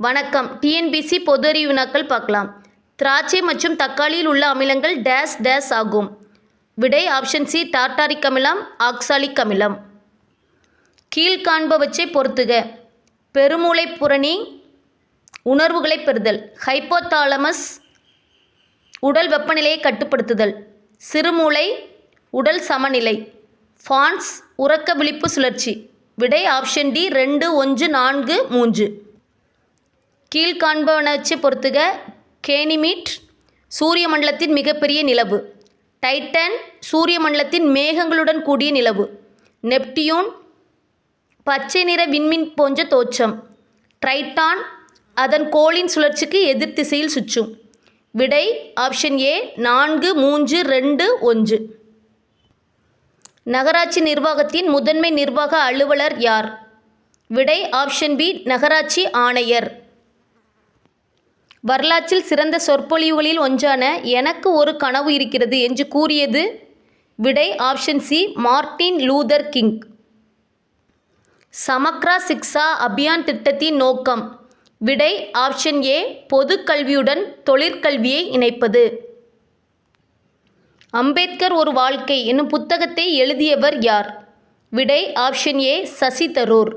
வணக்கம். டிஎன்பிசி பொது அறிவு வினாக்கள் பார்க்கலாம். திராட்சை மற்றும் தக்காளியில் உள்ள அமிலங்கள் டேஸ் டேஸ் ஆகும். விடை ஆப்ஷன் சி டார்டாரிக் அமிலம் ஆக்சாலிக் அமிலம் கீழ்காண்பவற்றை பொறுத்துக. பெருமூளை புரணி உணர்வுகளை பெறுதல். ஹைப்போதாலமஸ் உடல் வெப்பநிலையை கட்டுப்படுத்துதல். சிறுமூளை உடல் சமநிலை. ஃபான்ஸ் உறக்க விழிப்பு சுழற்சி. விடை ஆப்ஷன் டி ரெண்டு ஒன்று நான்கு மூன்று. கீழ்காண்பனச்சு பொறுத்துக. கேனிமீட் சூரிய மண்டலத்தின் மிகப்பெரிய நிலவு. டைட்டன் சூரிய மண்டலத்தின் மேகங்களுடன் கூடிய நிலவு. நெப்டியூன் பச்சை நிற விண்மீன் போன்ற தோற்றம். ட்ரைட்டான் அதன் கோளின் சுழற்சிக்கு எதிர் திசையில் சுற்றும். விடை ஆப்ஷன் ஏ நான்கு மூன்று ரெண்டு ஒன்று. நகராட்சி நிர்வாகத்தின் முதன்மை நிர்வாக அலுவலர் யார்? விடை ஆப்ஷன் பி நகராட்சி ஆணையர். வரலாற்றில் சிறந்த சொற்பொழிவுகளில் ஒன்றான எனக்கு ஒரு கனவு இருக்கிறது என்று கூறியது விடை option C Martin Luther King. Samagra Shiksha Abhiyan திட்டத்தின் நோக்கம். விடை ஆப்ஷன் ஏ பொது கல்வியுடன் தொழிற்கல்வியை இணைப்பது. அம்பேத்கர் ஒரு வாழ்க்கை என்னும் புத்தகத்தை எழுதியவர் யார்? விடை ஆப்ஷன் ஏ சசி தரூர்.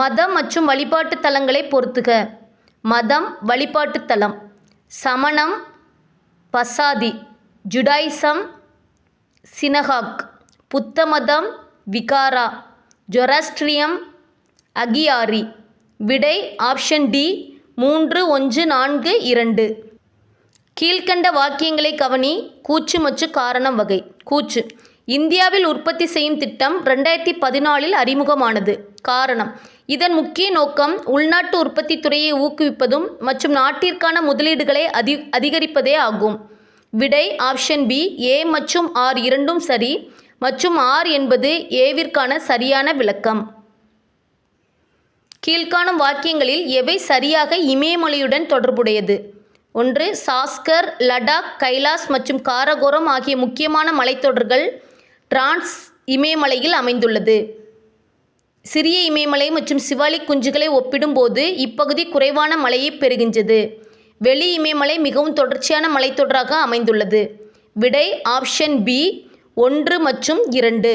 மதம் மற்றும் வழிபாட்டு தலங்களை பொறுத்துக. மதம் வழிபாட்டுத்தலம் சமணம் பசாதி ஜுடாயிசம் சினஹாக். புத்த மதம் விகாரா. ஜொராஸ்ட்ரியம் அகியாரி. விடை ஆப்ஷன் டி மூன்று ஒன்று நான்கு இரண்டு. கீழ்க்கண்ட வாக்கியங்களை கவனி கூச்சு மச்சு காரணம் வகை. கூச்சு. இந்தியாவில் உற்பத்தி செய்யும் திட்டம் ரெண்டாயிரத்தி பதினாலில் அறிமுகமானது. காரணம் இதன் முக்கிய நோக்கம் உள்நாட்டு உற்பத்தி துறையை ஊக்குவிப்பதும் மற்றும் நாட்டிற்கான முதலீடுகளை அதி அதிகரிப்பதே ஆகும். விடை ஆப்ஷன் பி ஏ மற்றும் ஆர் இரண்டும் சரி மற்றும் ஆர் என்பது ஏவிற்கான சரியான விளக்கம். கீழ்காணும் வாக்கியங்களில் எவை சரியாக இமயமலையுடன் தொடர்புடையது? ஒன்று சாஸ்கர் லடாக் கைலாஸ் மற்றும் காரகோரம் ஆகிய முக்கியமான மலைத்தொடர்கள் டிரான்ஸ் இமயமலையில் அமைந்துள்ளது. சிறிய இமயமலை மற்றும் சிவாலிக் குஞ்சுகளை ஒப்பிடும்போது இப்பகுதி குறைவான மழையை பெறுகின்றது. வெளி இமயமலை மிகவும் தொடர்ச்சியான மலைத்தொடராக அமைந்துள்ளது. விடை ஆப்ஷன் பி ஒன்று மற்றும் இரண்டு.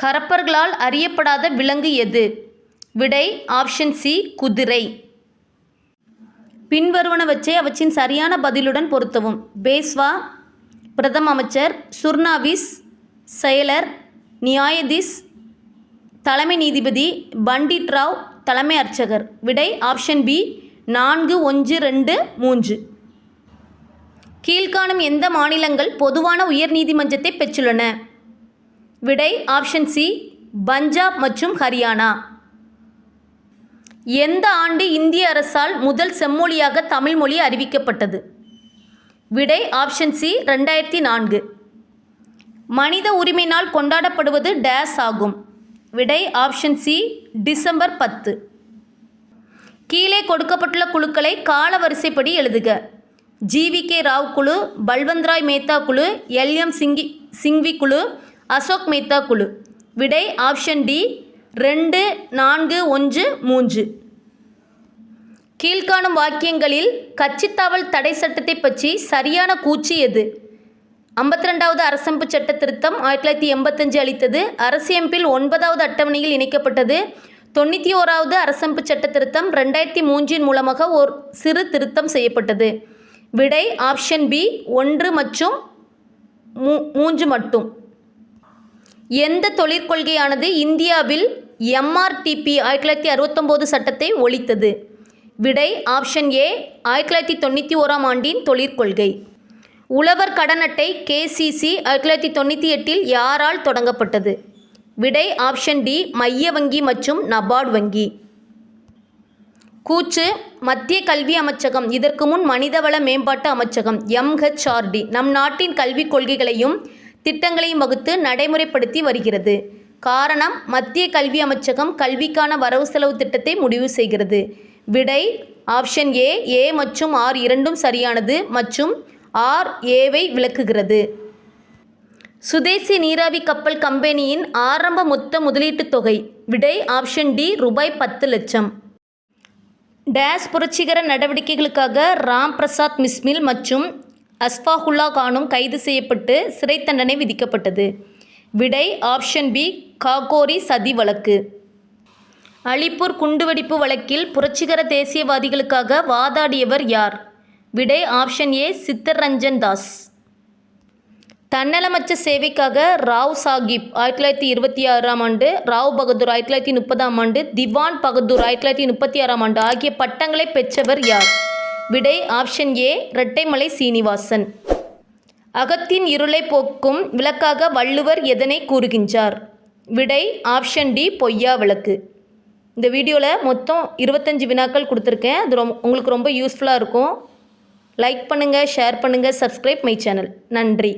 கரப்பர்களால் அறியப்படாத விலங்கு எது? விடை ஆப்ஷன் சி குதிரை. பின்வருவனவற்றை அவற்றின் சரியான பதிலுடன் பொருத்தவும். பேஸ்வா பிரதம அமைச்சர் சுர்னாவிஸ் செயலர் நியாயதீஸ் தலைமை நீதிபதி பண்டிட் ராவ் தலைமை அர்ச்சகர். விடை ஆப்ஷன் பி நான்கு ஒன்று ரெண்டு மூன்று. கீழ்காணும் எந்த மாநிலங்கள் பொதுவான உயர் நீதிமன்றத்தை பெற்றுள்ளன? விடை ஆப்ஷன் சி பஞ்சாப் மற்றும் ஹரியானா. எந்த ஆண்டு இந்திய அரசால் முதல் செம்மொழியாக தமிழ் மொழி அறிவிக்கப்பட்டது? விடை ஆப்ஷன் சி ரெண்டாயிரத்தி நான்கு. மனித உரிமை நாள் கொண்டாடப்படுவது டேஸ் ஆகும். விடை ஆப்ஷன் சி டிசம்பர் பத்து. கீழே கொடுக்கப்பட்டுள்ள குழுக்களை கால வரிசைப்படி எழுதுக ஜிவி கே ராவ் குழு பல்வந்த்ராய் மேத்தா குழு எல்எம் சிங்கி சிங்வி குழு அசோக் மேத்தா குழு. விடை ஆப்ஷன் டி ரெண்டு நான்கு ஒன்று மூன்று. கீழ்காணும் வாக்கியங்களில் கட்சித்தாவல் தடை சட்டத்தை பற்றி சரியான கூச்சு எது? ஐம்பத்தி ரெண்டாவது அரசமைப்பு சட்ட திருத்தம் ஆயிரத்தி தொள்ளாயிரத்தி எண்பத்தஞ்சு அளித்தது. அரசியமைப்பில் ஒன்பதாவது அட்டவணையில் இணைக்கப்பட்டது. தொண்ணூற்றி ஓராவது அரசமைப்பு சட்ட திருத்தம் ரெண்டாயிரத்தி மூன்றின் மூலமாக ஒரு சிறு திருத்தம் செய்யப்பட்டது. விடை ஆப்ஷன் பி ஒன்று மற்றும் மூ மூன்று மட்டும். எந்த தொழிற்கொள்கையானது இந்தியாவில் எம்ஆர்டிபி ஆயிரத்தி தொள்ளாயிரத்தி அறுபத்தொம்போது சட்டத்தை ஒழித்தது? விடை ஆப்ஷன் ஏ ஆயிரத்தி தொள்ளாயிரத்தி தொண்ணூற்றி ஓராம் ஆண்டின் தொழிற்கொள்கை உழவர் கடன் அட்டை கேசிசி ஆயிரத்தி தொள்ளாயிரத்தி தொண்ணூற்றி எட்டில் யாரால் தொடங்கப்பட்டது? விடை ஆப்ஷன் டி மைய வங்கி மற்றும் நபார்டு வங்கி. கூச்சு மத்திய கல்வி அமைச்சகம் இதற்கு முன் மனிதவள மேம்பாட்டு அமைச்சகம் எம்ஹெச்ஆர்டி நம் நாட்டின் கல்விக் கொள்கைகளையும் திட்டங்களையும் வகுத்து நடைமுறைப்படுத்தி வருகிறது. காரணம் மத்திய கல்வி அமைச்சகம் கல்விக்கான வரவு செலவு திட்டத்தை முடிவு செய்கிறது. விடை ஆப்ஷன் ஏ ஏ மற்றும் ஆர் இரண்டும் சரியானது மற்றும் ஆர் ஏவை விளக்குகிறது. சுதேசி நீராவி கப்பல் கம்பெனியின் ஆரம்ப மொத்த முதலீட்டுத் தொகை. விடை ஆப்ஷன் டி ரூபாய் பத்து லட்சம். டேஸ் புரட்சிகர நடவடிக்கைகளுக்காக ராம் பிரசாத் மிஸ்மில் மற்றும் அஸ்ஃபாகுல்லா கானும் கைது செய்யப்பட்டு சிறை தண்டனை விதிக்கப்பட்டது. விடை ஆப்ஷன் பி காகோரி சதி வழக்கு. அலிப்பூர் குண்டுவெடிப்பு வழக்கில் புரட்சிகர தேசியவாதிகளுக்காக வாதாடியவர் யார்? விடை ஆப்ஷன் ஏ சித்தரஞ்சன் தாஸ். தன்னலமற்ற சேவைக்காக ராவ் சாஹிப் ஆயிரத்தி தொள்ளாயிரத்தி இருபத்தி ஆறாம் ஆண்டு ராவ் பகதூர் ஆயிரத்தி தொள்ளாயிரத்தி முப்பதாம் ஆண்டு திவான் பகதூர் ஆயிரத்தி தொள்ளாயிரத்தி முப்பத்தி ஆறாம் ஆண்டு ஆகிய பட்டங்களை பெற்றவர் யார்? விடை ஆப்ஷன் ஏ இரட்டைமலை சீனிவாசன். அகத்தின் இருளை போக்கும் விளக்காக வள்ளுவர் எதனை கூறுகின்றார்? விடை ஆப்ஷன் டி பொய்யா விளக்கு. இந்த வீடியோவில் மொத்தம் இருபத்தஞ்சி வினாக்கள் கொடுத்துருக்கேன். அது ரொம்ப உங்களுக்கு ரொம்ப யூஸ்ஃபுல்லாக இருக்கும். லைக் பண்ணுங்கள் ஷேர் பண்ணுங்கள் சப்ஸ்கிரைப் மை சேனல் நன்றி.